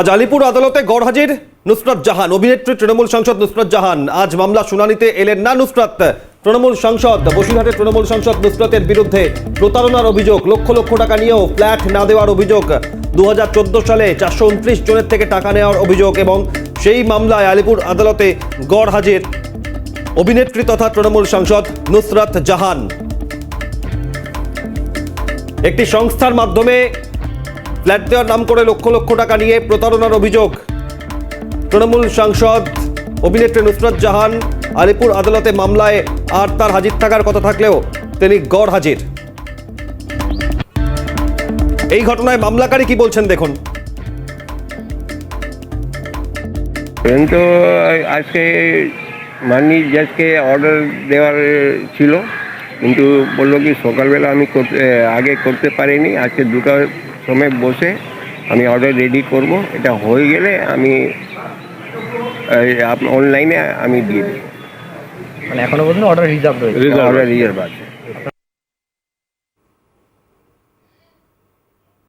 আজ আলিপুর আদালতে গড়হাজির নুসরাত জাহান। অভিনেত্রী তৃণমূল সাংসদ নুসরাত জাহান। আজ মামলা শুনানিতে এলেন না নুসরাত। তৃণমূল সাংসদ বসিরহাটের তৃণমূল সাংসদ নুসরাতের বিরুদ্ধে প্রতারণার অভিযোগ, লক্ষ লক্ষ টাকা নিয়েও ফ্ল্যাট না দেওয়ার অভিযোগ। দুহাজার চোদ্দ সালে চারশো উনত্রিশ জনের থেকে টাকা নেওয়ার অভিযোগ এবং সেই মামলায় আলিপুর আদালতে গড় হাজির অভিনেত্রী তথা তৃণমূল সাংসদ নুসরাত জাহান। একটি সংস্থার মাধ্যমে ফ্ল্যাট দেওয়ার নাম করে লক্ষ লক্ষ টাকা নিয়ে প্রতারণার অভিযোগ। তৃণমূল সাংসদ অভিনেত্রী নুসরত জাহান আলিপুর আদালতে মামলায় আর তার হাজির থাকার কথা থাকলেও তিনি গড় হাজির। এই ঘটনায় মামলাকারী কি বলছেন দেখুন। কিন্তু আজকে মাননীয় জাজকে অর্ডার দেওয়ার ছিল, কিন্তু বলল কি সকালবেলা আমি আগে করতে পারিনি, আজকে দুটোর সময় বসে আমি অর্ডার রেডি করব। এটা হয়ে গেলে আমি অনলাইনে আমি দিয়ে দেবো। মানে এখনও পর্যন্ত অর্ডার রিজার্ভ রয়েছে। অর্ডার রিজার্ভ আছে।